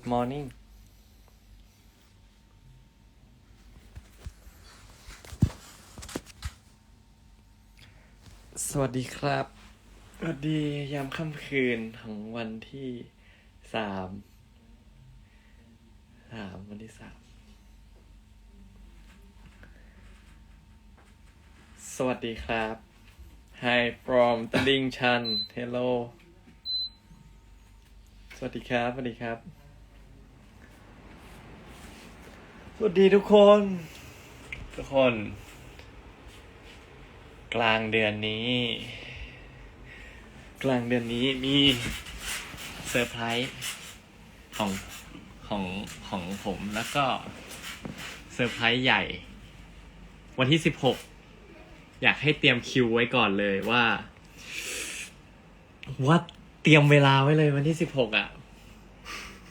good morning สวัสดีครับ สวัสดียามค่ำคืนของวันที่สามสามวันที่สามสวัสดีครับ Hi from ตลิ่งชัน Hello สวัสดีครับ สวัสดีครับ สวัสดีทุกคน ทุกคน กลางเดือนนี้ กลางเดือนนี้มีเซอร์ไพรส์ของของของผมแล้วก็เซอร์ไพรส์ใหญ่ วันที่สิบหกอยากให้เตรียมคิวไว้ก่อนเลยว่า ว่าเตรียมเวลาไว้เลยวันที่สิบหกอะ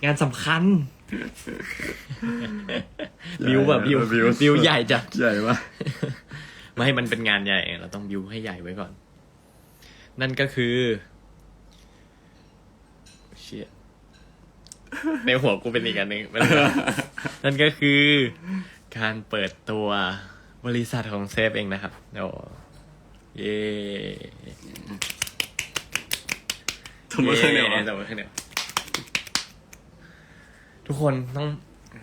งานสำคัญ บิวแบบบิวบิวบิวใหญ่จัดใหญ่ปะไม่ให้มันเป็นงานใหญ่ เราต้องบิวให้ใหญ่ไว้ก่อน นั่นก็คือ เชี่ยในหัวกูเป็นอีกอันหนึ่งนั่นก็คือ การเปิดตัวบริษัทของเซฟเองนะครับโอ้เย่ทำไมเครื่องเดียวย้อะทำไมเครื่องเดียว ทุกคนต้อง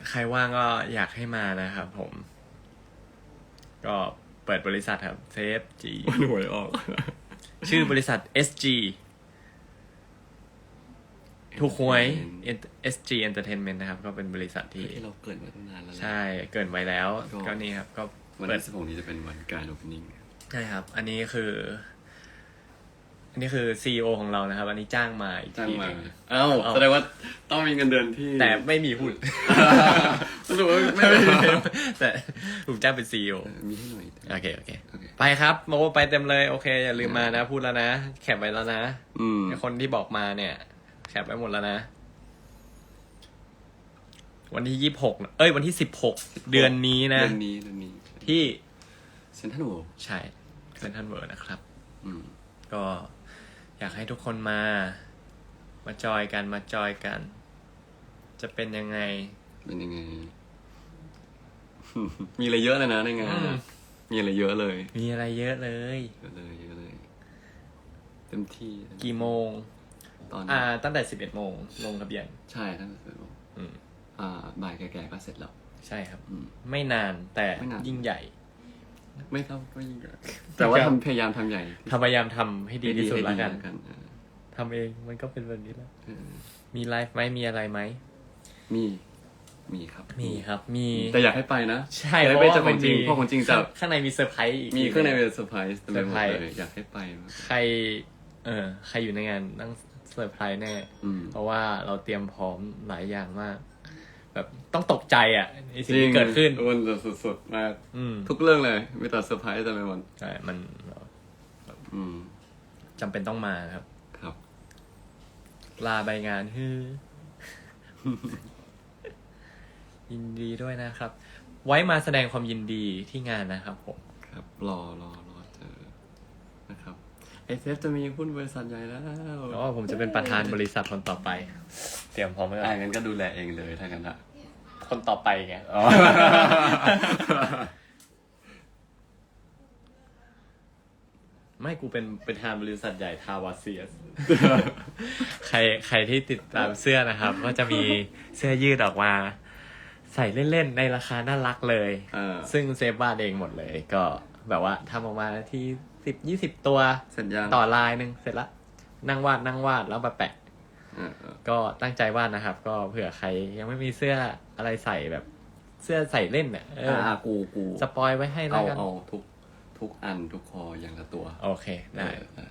ใครว่างก็อยากให้มานะครับผม ก็เปิดบริษัทครับเซฟจีมันหวยออก ชื่อบริษัท SG ถูกหวย SG Entertainment นะครับ ก็เป็นบริษัทที่ ที่เราเกริดไว้ตั้งนานแล้วนะ ใช่เกินไว้แล้ว ก็ ก็นี่ครับ ก็วันเปิดที่สิบหกนี้จะเป็นวันการโอเพนนิ่งใช่ครับ อันนี้คือ อันนี้คือ CEO ของเรานะครับ อันนี้จ้างมาอีกจ้างทีมาหนึ่ง เอ้าเอา แสดงว่าต้องมีเงินเดือนที่แต่ไม่มีหุ้น สรุปว่าไม่มีแต่ผมจ้างเป็น CEO มีให้หน่อย โอเคโอเค โอเค ไปครับโมไปเต็มเลยโอเค อย่าลืมมานะ พูดแล้วนะ แคปไว้แล้วนะอืมคนที่บอกมาเนี่ย แคปไว้หมดแล้วนะ วันที่ยี่หกเอ้ยวันที่สิบหกเดือนนี้นะ เดือนนี้เดือนนี้ที่เซนทรัลโวใช่เซนทันเวิร์นะครับ อืม ก็ อยากให้ทุกคนมา มาจอยกันมาจอยกัน จะเป็นยังไง เป็นยังไง มีอะไรเยอะเลยนะในงานอืม มีอะไรเยอะเลยมีอะไรเยอะเลย เยอะเลยเยอะเลยเต็มที่กี่โมง ตอนอ่า ตั้งแต่สิบเอ็ดโมงลงทะเบียน ใช่ตั้งแต่สิบโมงอืม อ่าบ่ายแก่ๆก็เสร็จแล้ว ใช่ครับ อืมไม่นานแต่ไม่นาน ยิ่งใหญ่ ไม่ท่าก็ยิ่งใหญ่แต่ว่าทำพยายามทำใหญ่พยายามทำให้ดีที่สุดให้แล้วกันให้เออทำเองมันก็เป็นแบบนี้แล้วเออมีไลฟ์ไหมมีอะไรไหมมี มีครับมีครับ มีแต่อยากให้ไปนะใช่อยากให้ไปเจอของจริงเพราะของจริงจะข้างในมีเซอร์ไพรส์อีก มีเครื่องในเป็นเซอร์ไพรส์เต็มไปหมดเซอร์ไพรส์ อยากให้ไปมากใคร เออ ใครอยู่ในงานต้องเซอร์ไพรส์แน่ อืม เพราะว่าเราเตรียมพร้อมหลายอย่างมาก แบบต้องตกใจอะในสิ่งที่เกิดขึ้นมันจะสุดๆมากอืมทุกเรื่องเลยมีแต่เซอร์ไพรส์เต็มไปหมดใช่มันอืมจำเป็นต้องมาครับ ครับ ลาใบงานฮือยินดีด้วยนะครับ ไว้มาแสดงความยินดีที่งานนะครับผม ครับ รอรอรอเจอนะครับ ไอเซฟจะมีหุ้นบริษัทใหญ่แล้วแล้วก็ผมจะเป็นประธานบริษัทคนต่อไป เตรียมพร้อมไว้ก่อ่าอนงั้นก็ดูแลเองเลยถ้างั้นอะ คนต่อไปไงอ๋อ ไม่กูเป็นประธานบริษัทใหญ่ทาวาเซียส ใครใครที่ติดตามเสื้อนะครับ ก็จะมีเสื้อยืดออกมา ใส่เล่นๆ ในราคาน่ารักเลย เออ ซึ่งเซฟวาดเองหมดเลย ก็แบบว่าทำออกมาที่สิบยี่สิบตัวสัญญาณต่อลายหนึ่งเสร็จละนั่งวาดนั่งวาดแล้วมาแปะ เออเออก็ตั้งใจวาดนะครับ ก็เผื่อใครยังไม่มีเสื้อ อะไรใส่แบบเสื้อใส่เล่นเนี่ยเอออ่ากูกูสปอยไว้ให้แล้เอาวกันเอาทุกทุกอันทุกคออย่างละตัวโอเคได้เออเออ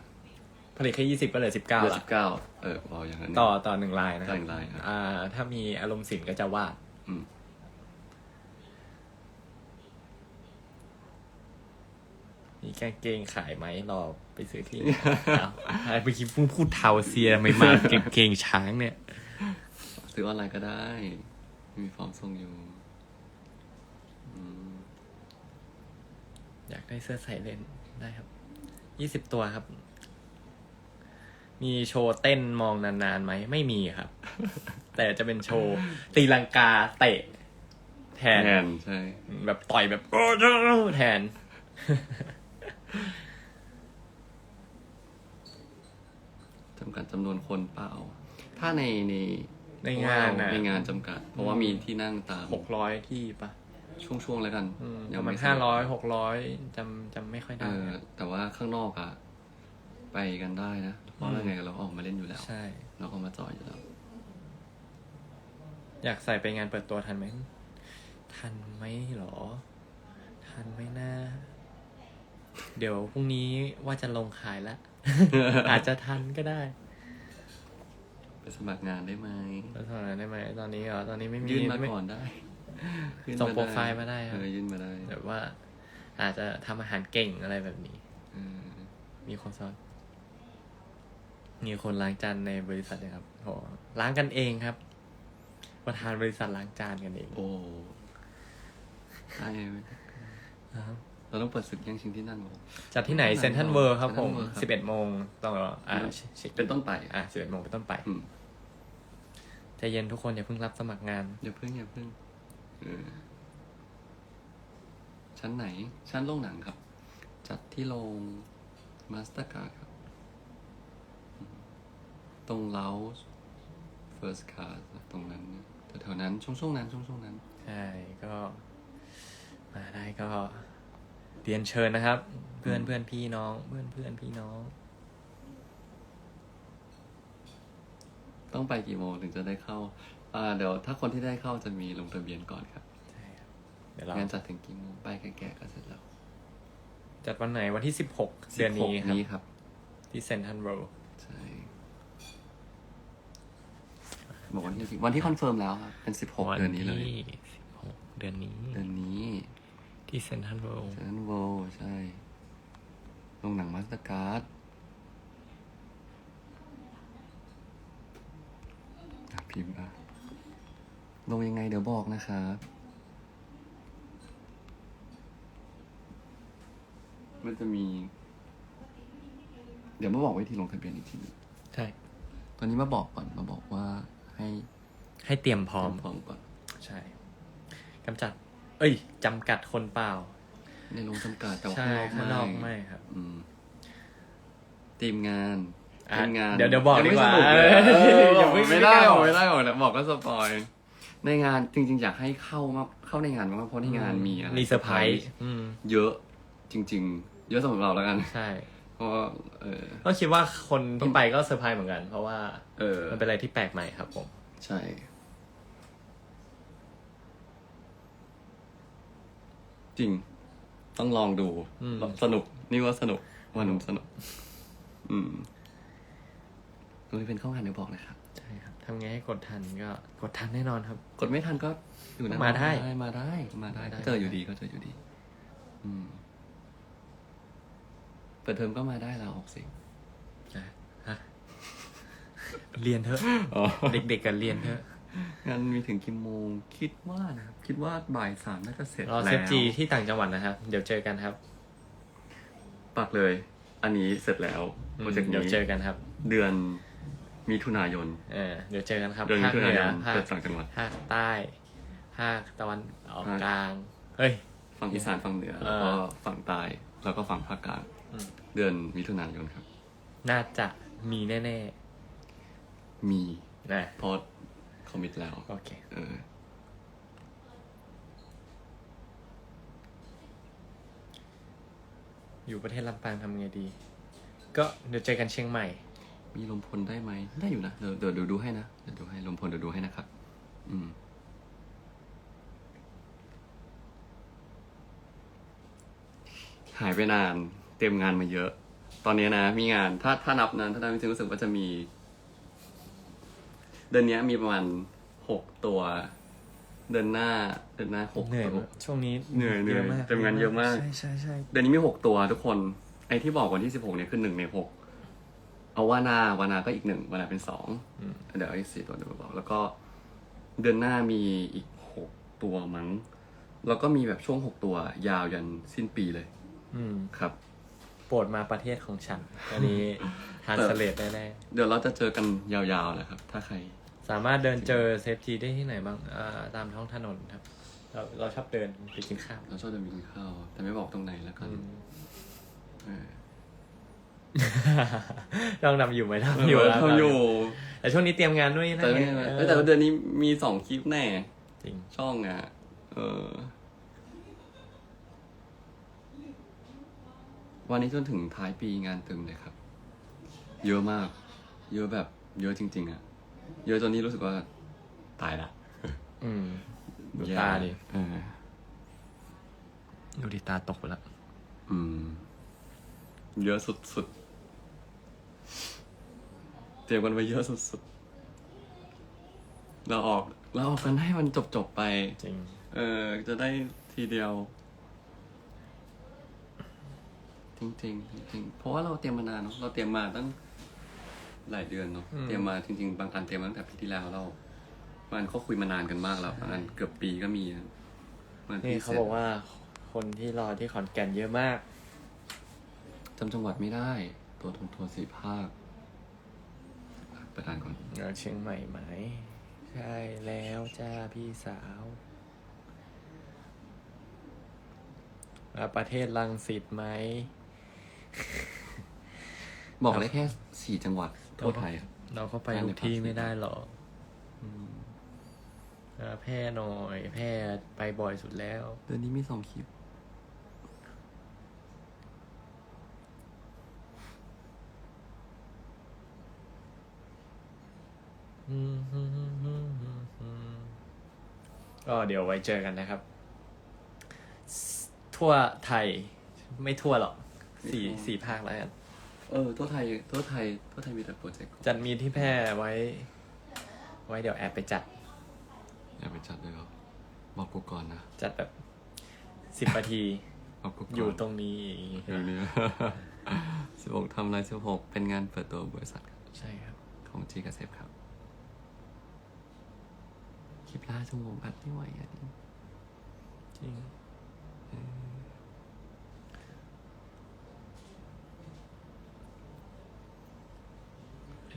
ผลิตแค่ยี่สิบก็เหลือสิบเก้าเหลือละสิบเก้าเออพออย่างนั้น ต่อต่อหนึ่งลายนะครัต่อหนึ่งลายครับ อ่า ถ้ามีอารมณ์ศิลป์ก็จะวาด อืมมีกางเกงขายไหมรอไปซื้อที่ เอาไอ้เมื่อกี้พูดพูดเทาเซียไม่มากางเกงช้างเนี่ย ซื้อออนไลน์ก็ได้ มีฟอร์มส่งอยู่อืมอยากได้เสื้อใส่เล่นได้ครับ ยี่สิบตัวครับ มีโชว์เต้นมองนานๆไหม ไม่มีครับ แต่จะเป็นโชว์ตีลังกาเตะ แทน แทนใช่ แบบต่อยแบบโอ้โหแทน จำกัดจำนวนคนเปล่า ถ้าในใน ในงานน่ะในงานจำกัด เพราะว่ามีที่นั่งตามหกร้อยที่ปะช่วงๆแล้วกันอืมยัประมาณไห้าร้อยหกร้อยจำจำไม่ค่อยเอได้อแต่ว่าข้างนอกอะไปกันได้นะเพราะยังไงเราออกมาเล่นอยู่แล้วใช่เราก็มาจอยอยู่แล้ว อยากใส่ไปงานเปิดตัวทันไหมทันไหมหรอ ทันไหมนะเดี๋ยวพรุ่งนี้ว่าจะลงขายแล้วอาจจะทันก็ได้ ไปสมัครงานได้ไหมแล้วเท่านั้นได้ไหมตอนนี้เหรอตอนนี้ไม่มียื่นมาไม่ก่อนได้ยื่นส่งด้โปรไฟล์มาได้ครับเออยื่นมาได้แบบว่า อาจจะทำอาหารเก่งอะไรแบบนี้เออมีคนสอนมีคนล้างจานในบริษัทนะครับโหล้างกันเองครับ ประธานบริษัทล้างจานกันเองโอ้ได้ไหมครับเราต้องเปิดศึกแย่งชิงที่นั่นบอก จัดที่ไหนที่เซไหนนทันเวิร์ครับผม Central World ครับสิบเอ็ดโมงต้องรออ่าอืมเช็คเป็นต้นไป อ่าสิบเอ็ดโมงเป็นต้นไป อืม ใจเย็นทุกคนอย่าเพิ่งรับสมัครงาน อย่าเพิ่งอย่าเพิ่งเออชั้นไหน ชั้นโรงหนังครับ จัดที่โรงมาสเตอร์การ์ดครับอืมตรงเลาเฟิร์สคาร์ตรงนั้นแถวๆนั้นช่วงช่วงๆนั้นช่วงช่วงๆนั้น ใช่ ก็ มาได้ก็เรียนเชิญนะครับ เพื่อนเพื่อนพี่น้อง เพื่อนเพื่อนพี่น้อง ต้องไปกี่โมงถึงจะได้เข้าอ่าเดี๋ยวถ้าคนที่ได้เข้าจะมีลงทะเบียนก่อนครับใช่ครับเดี๋ยวเรางานจัดถึงกี่โมงไปแก่ๆก็เสร็จแล้ว จัดวันไหนวันที่สิบหกเดือนนี้ครับนี้ครับ ที่เซนทันเวิลด์ใช่บอกวันที่จริงวันที่คอนเฟิร์มแล้วครับเป็นสิบหกเดือนนี้เลยที่สิบหกเดือนนี้ เดือนนี้ ที่เซนทันเวิลด์ฉะนั้นโวใช่โรงหนังมาสเตอร์การ์ดอะ พิมพ์อะลงยังไงเดี๋ยวบอกนะครับมันจะมี เดี๋ยวมาบอกวิธีลงทะเบียนอีกทีหนึงใช่ ตอนนี้มาบอกก่อนมาบอกว่าให้ให้เตรียมพร้อม พร้อมก่อนใช่กำจัด เอ้ยจำกัดคนเปล่า ในโรงจำกัดแต่ว่าใช่ข้าข้างงนนออกกไม่ไม่ครับ อืมทีมงานอะ ทีมงานเดี๋ยวเดี๋ยวบอกงไม่ดีกว่าสนุเลยเออเอออย่าเพิ่งไม่ได้ไม่ได้บอกไม่ได้บอกแล้วบอกก็สปอย ในงานจริง ๆ อยากให้เข้ามากเข้าในงานมากๆเพราะในงานมีอะไรมีเซอร์ไพรส์อืมเยอะจริง ๆ เยอะสำหรับเราแล้วกันใช่เพราะว่าเออก็คิดว่าคนที่ไปก็เซอร์ไพรส์เหมือนกัน เพราะว่าเออมันเป็นอะไรที่แปลกใหม่ครับผมใช่จริง ต้องลองดูอืมสนุก นี่ว่าสนุกวันสนุก อืม ตรงนี้เป็นเข้างานเดี๋ยวบอกนะครับ ใช่ครับทำไงให้กดทันก็กดทันแน่นอนครับ กดไม่ทันก็อยู่นะมาได้ มาได้ มาได้ ก็เจออยู่ดีก็เจออยู่ดี อืม เปิดเทอมก็มาได้แล้วออกสิอ่ฮะ เรียนเถอะเด็กๆกันเรียนเถอะงานมีถึงกี่โมงคิดว่านะครับ คิดว่าบ่ายสามน่าจะเสร็จแล้วเซฟจีที่ต่างจังหวัดนะครับ เดี๋ยวเจอกันครับ ปักเลย อันนี้เสร็จแล้วโปรเจกต์เดี๋ยวเจอกันครับ เดือน มิถุนายน เออเดี๋ยวเจอกันครับเดือนมิภาคถุเหนานืยอนภาคเปิดต่างจังหวัด ภาคใต้ภาคตะวันออกภาค กลาง เฮ้ย ฝั่งอีสานฝั่งเหนือ เออแล้วก็ฝั่งใต้ แล้วก็ฝั่งภาคกลางอืมเดือนมิถุนายนครับ น่าจะมีแน่มีๆนะเพราะคอมมิตแล้ว โอเค เออ อยู่ประเทศลำปางทำไงดี ก็เดี๋ยวเจอกันเชียงใหม่ มีลมพลได้ไหมได้อยู่นะเดี๋ยวเดี๋ยวเดี๋ยวดูให้นะเดี๋ยวดูให้ลมพลเดี๋ยวดูให้นะครับ อืมหายไปนานเตรียมงานมาเยอะ ตอนนี้นะ มีงานถ้าถ้านับนั้นถ้านับจริงๆรู้สึกว่าจะมี เดือนนี้มีประมาณหกตัว เดือนหน้า เดือนหน้าหกเหนื่อยตัวมากช่วงนี้เหนื่อยเหนื่อยะมากเต็มงานเยอะมาก ใช่ใช่ใช่เดือนนี้มีหกตัวทุกคน ไอ้ที่บอกวันที่สิบหกเนี่ยคือหนึ่งในหก เอาวานาวานาก็อีกหนึ่งวานาเป็นสองอืม เดี๋ยวอีกสี่ตัวเดี๋ยวมาบอกแล้วก็เดือนหน้ามีอีกหกตัวมั้ง แล้วก็มีแบบช่วงหกตัวยาวยันสิ้นปีเลยอืมครับ โปรดมาประเทศของฉัน อันนี้ทานสเลดแน่เดี๋ยวเราจะเจอกันยาวๆแหละครับ ถ้าใคร ๆ สามารถเดินเจอเซฟทีได้ที่ไหนบ้างอ่าตามท้องถนนครับ เราเราชอบเดินไปกินข้าวเราชอบเดินไปกินข้าว แต่ไม่บอกตรงไหนแล้วกันอืมเออ ต้องนำอยู่ไหมทำอยู่แล้วทำอยู่ แต่ช่วงนี้เตรียมงานด้วยนะแต่ไม่เออแต่ว่าเดือนนี้มีสองคลิปแน่ จริง ช่องอะ เออ วันนี้จนถึงท้ายปีงานเต็มเลยครับ เยอะมาก เยอะแบบ เยอะจริง ๆ อะ เยอะจนนี้รู้สึกว่า ตายละอืมดูแย่ตาดิเออดูดิตาตกไปแล้วอืม เยอะสุดๆ เตรียมกันไว้เยอะสุดๆ เราออกเราออกกันให้มันจบๆไป จริง เออ จะได้ทีเดียว จริงๆจริงๆเพราะว่าเราเตรียมมานานเนาะเราเตรียมมาตั้งหลายเดือนเนาะอืม เตรียมมาจริง ๆ บางอันเตรียมมาตั้งแต่ปีที่แล้วเรามันก็คุยมานานกันมากแล้วบางอันเกือบปีก็มีนะบางนี่ที่เขาสร็จบอกว่าคนที่รอที่ขอนแก่นเยอะมาก จำจังหวัดไม่ได้ ตัวทงทัวร์สี่ภาค ไปอ่านก่อนเออเชียงใหม่ไหม ใช่แล้วจ้าพี่สาวประเทศลังสิตไหม บอกได้แค่สี่จังหวัดทั่วไทยครับเราไปงทุกที่ไม่ได้หรอกแพร่หน่อย แพร่ไปบ่อยสุดแล้ว เดือนนี้มีสองคลิป ก็เดี๋ยวไว้เจอกันนะครับ ทั่วไทยไม่ทั่วหรอกสี่ไม่ทั่วสี่ภาคแล้วกันเออทั่วไทยทั่วไทยทั่วไทยมีแต่โปรเจกต์จัดมีที่แพร่ไว้ ไว้เดี๋ยวแอบไปจัดอย่าไปจัดเลยเหรอบอกกูก่อนนะจัดแบบสิบนาทีบอกกูก่อนอยู่ตรงนี้อย่างนี้สิบหกทำอะไรสิบหกเป็นงานเปิดตัวบริษัทครับใช่ครับ ของจีกเซฟครับ คลิปล่าชั่วโมงอัดไม่ไหวอะจริง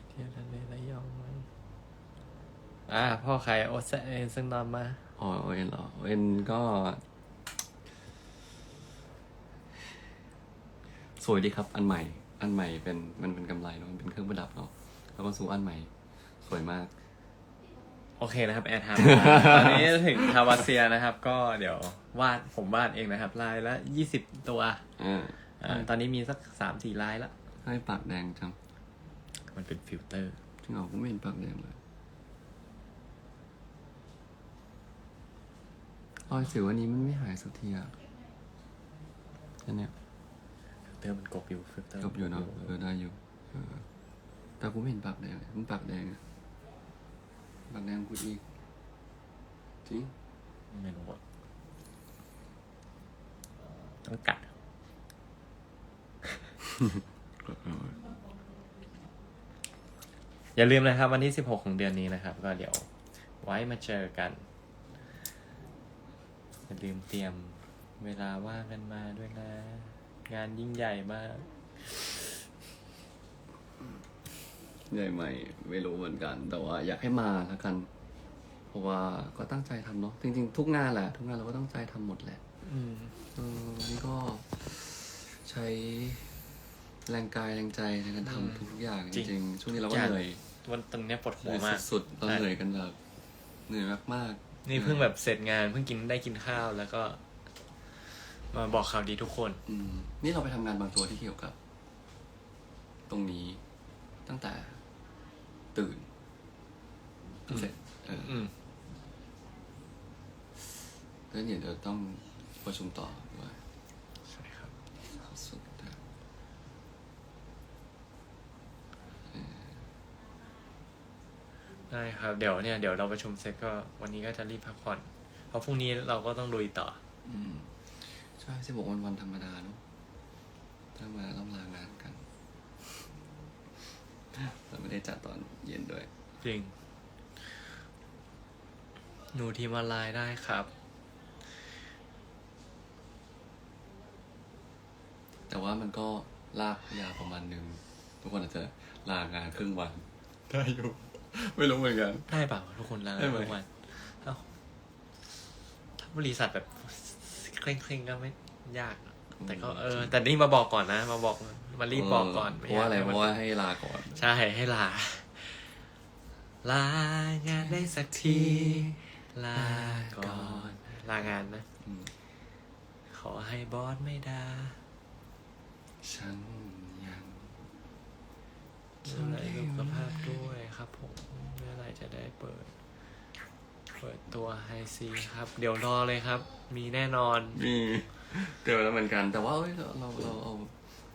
เที่ยวทะเลระยองไหมอ่าพ่อใครโอเซเอนซึ่งนอนมาอ๋อเอ็นเหรอเอ็นก็ สวยดีครับ อันใหม่ อันใหม่เป็นมันเป็นกำไรเนาะเป็นเครื่องประดับเนาะแล้วก็สูอันใหม่ สวยมาก โอเคนะครับแอร์ไทม์ตอนนี้ถึงทาวาเซียนะครับ ก็เดี๋ยววาดผมวาดเองนะครับ ลายละยี่สิบตัวอ่าอ่าตอนนี้มีสักสามสี่ลายละ ให้ปากแดงจังมันเป็นฟิลเตอร์จริงเหรอผมไม่เห็นปากแดงเลยรอยสิวอันนี้มันไม่หายสักทีอะแค่เนี้ยฟิลเตอร์มันกบอยู่ฟิลเตอร์ จบอยู่เนาะเออได้อยู่เออแต่กูไม่เห็นปากแดงเลยมันปากแดงอะ ปากแดงกูอีกจริงไม่รู้อะต้องกัด อย่าลืมนะครับ วันที่16ของเดือนนี้นะครับ ก็เดี๋ยวไว้มาเจอกัน อย่าลืมเตรียมเวลาว่างกันมาด้วยนะ งานยิ่งใหญ่มาก ใหญ่ไหมไม่รู้เหมือนกัน แต่ว่าอยากให้มาแล้วกัน เพราะว่าก็ตั้งใจทำเนาะจริง ๆ ทุกงานแหละ ทุกงานเราก็ตั้งใจทำหมดแหละอืมเออนี่ก็ใช้แรงกายแรงใจในการทำทุกๆอย่างจจริงริงๆช่วงนี้เราก็อย่างเหนื่อยวันตอนเนี้ยปวดเหหันื่วอยมาก สุดๆเราเหนื่อยกันแบบเหนื่อยมากๆนี่เพิ่งแบบเสร็จงานเพิ่งกินได้กินข้าวแล้วก็ มาบอกข่าวดีทุกคน อืมนี่เราไปทำงานบางตัวที่เกี่ยวกับ ตรงนี้ตั้งแต่ ตื่นเสร็จเอออืมแล้วเดี๋ยวเราต้องประชุมต่อด้วยใช่ครับสุดท้ายได้ครับ เดี๋ยวเนี่ยเดี๋ยวเราประชุมเสร็จก็วันนี้ก็จะรีบพักผ่อน เพราะพรุ่งนี้เราก็ต้องลุยต่อ อืมใช่สิบหกวันวันธรรมดาเนอะถ้ามาต้องลางานกัน เราไม่ได้จัดตอนเย็นด้วย จริง หนูทีมออนไลน์ได้ครับ แต่ว่ามันก็ลากยาวประมาณหนึ่งทุกคนอาจจะลางานครึ่งวัน ได้อยู่ ไม่รู้เหมือนกัน ได้เปล่าทุกคนลาได้ไหม ทุกวันเอ้าถ้าบริษัทแบบเคร่งเคร่งๆก็ไม่ยาก แต่ก็เออ แต่นี่มาบอกก่อนนะ มาบอกมารีบบอกก่อนเพราะว่าอะไรม่ยกเพราะว่าให้ลาก่อน ใช่ให้ลา ลางานได้สักที ลาก่อน ลางานนะอืมขอให้บอสไม่ด่าฉันยังดูแลสุขภาพด้วยครับผมเมื่อไหรจะได้เปิด เปิดตัวไฮซีครับ เดี๋ยวรอเลยครับ มีแน่นอนมี เจอแล้วเหมือนกัน แต่ว่าเอ้ยเราเราเราเอา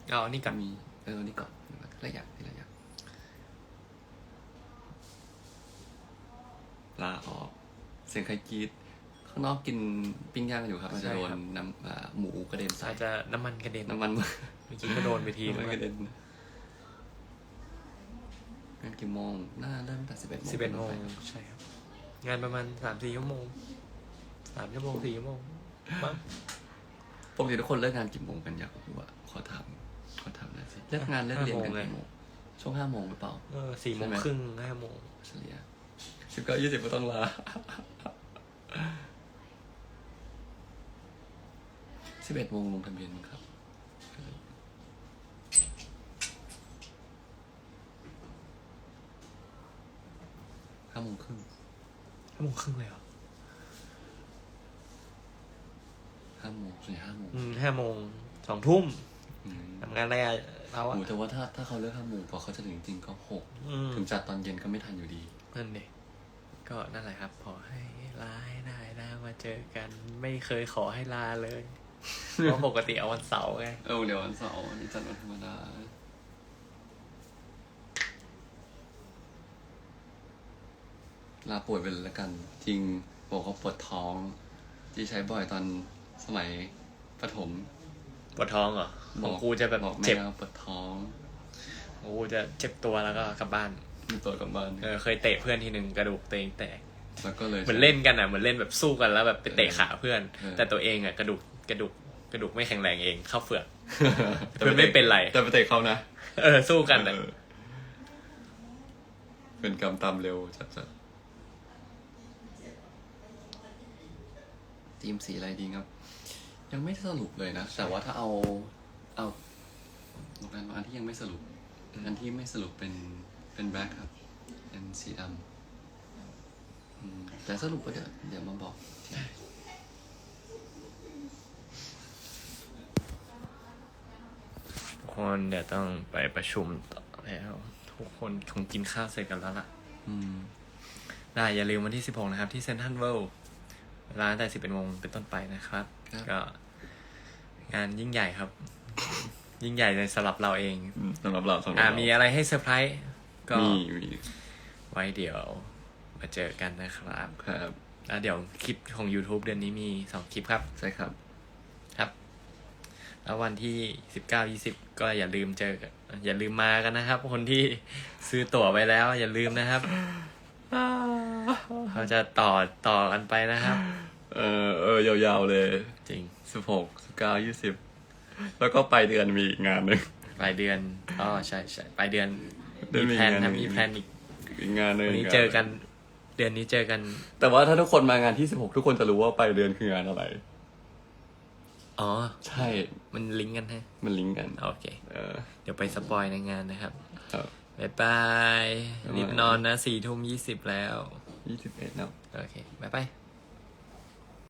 เอาอันนี่กับมีเออนี่ก่อนระยะทีระยะลาออก เสียงใครกรีดข้างนอกกินปิ้งย่างกันอยู่ครับอาจจะโดนน้ำอ่าหมูกระเด็นใส่อาจจะน้ำมันกระเด็นน้ำมัน เมื่อกี้ก็โดนไปทีน้ำมันนึงกระเด็นงานกี่โมงน่าเริ่มตั้งแต่สิบเอ็ดโมงสิบเอ็ดโมงใช่ครับ งานประมาณสามสี่ชั่วโมงสามชั่วโมงสี่ชั่วโมงมั้ง ปกติทุกคนเลิกงานกี่โมงกันอยากรู้ว่าขอถามขอถามหน่อยสิเลิกงานเลิกเรียนกันกี่โมงช่วงห้าโมงหรือเปล่า เออสี่โมงใช่ไหมครึ่งห้าโมงเฉลี่ยสิบเก้ายี่สิบก็ต้องลาสิบเอ็ดโมงลงทะเบียนมั้งครับห้าโมงครึ่งห้าโมงครึ่งเลยเหรอ ห้าโมงส่วนใหญ่ห้าโมงอืมห้าโมงสองทุ่มอืมทำงานอะไรอะเราอะโอ้แต่ว่าถ้าถ้าเขาเลิกห้าโมงพอเขาจะถึงจริงๆก็หกอืมถึงจัดตอนเย็นก็ไม่ทันอยู่ดี นั่นเด็ก็นั่นแหละครับ ขอให้ลาให้ได้นะมาเจอกันไม่เคยขอให้ลาเลยเพราะปกติเอาวันเสาร์ไงเออเดี๋ยววันเสาร์วันนี้จันทร์วันธรรมดาลาป่วยไปเลยละกัน จริงบอกเขาปวดท้อง ที่ใช้บ่อยตอน สมัยประถมปวดท้องเหรอของกูจะแบบบอกแม่เจ็บว่าปวดท้องของกูจะเจ็บตัวแล้วก็กลับบ้าน มีตัวกลับบ้านเออเคยเตะเพื่อนทีหนึ่งกระดูกตัวเองแตก แล้วก็เลย เหมือนเล่นกันอะเหมือนเล่นแบบสู้กันแล้วแบบไปเตะขาเพื่อน เออ แต่ตัวเองอะกระดูกกระดูกกระดูกไม่แข็งแรงเองเข้าเฟือกเพื่อนไม่เป็นไร แต่ไปเตะเขานะเออสู้กันอะเออเป็นกรรมตามเร็วจัดจัดทีมสีอะไรดีครับ ยังไม่สรุปเลยนะ แต่ว่าถ้าเอาเอาโรงแรมอันที่ยังไม่สรุป อันที่ไม่สรุปเป็นเป็นแบล็คครับ เป็นสีดำอืมแต่สรุปก็เดี๋ยวเดี๋ยวมาบอกทีหลังทุกคนเดี๋ยวต้องไปประชุมต่อแล้ว ทุกคนคงกินข้าวเสร็จกันแล้วล่ะ อืม ได้อย่าลืมวันที่ 16 นะครับ ที่เซนทรัลเวิลด์เวลาตั้งแต่ 11โมงเป็นต้นไปนะครับ ครับ ก็ งานยิ่งใหญ่ครับ ยิ่งใหญ่ในสำหรับเราเองอืมสำหรับเราสำหรับอ่าเรามีอะไรให้เซอร์ไพรส์ก็มีมีไว้เดี๋ยวมาเจอกันนะครับครับแล้วเดี๋ยวคลิปของ YouTube เดือนนี้มี2คลิปครับ ใช่ครับ ครับ แล้ววันที่19 20ก็อย่าลืมเจอกันอย่าลืมมากันนะครับ คนที่ซื้อตั๋วไปแล้ว อย่าลืมนะครับ เราจะต่อต่อกันไปนะครับ เออเออยาวๆเลย จริงสิบหกสิบเก้ายี่สิบแล้วก็ปลายเดือนมีอีกงานหนึ่งปลายเดือนอ๋อใช่ใช่ปลายเดือนเดือนมีมีแพลนงานครับหนึ่งมีแพลนอีกอีกงานหนึ่งวันนี้เจอกัน เดือนนี้เจอกันแต่ว่าถ้าทุกคนมางานที่สิบหกทุกคนจะรู้ว่าปลายเดือนคืองานอะไร อ๋อ ใช่มันลิงก์กันฮะมันลิงก์กันโอเค เออ เดี๋ยวไปสปอยในงานนะครับครับ บ๊ายบายบ๊ายบายรีบนอนนะสี่ทุ่มยี่สิบแล้ว ยี่สิบเอ็ดแล้ว โอเคบ๊ายบาย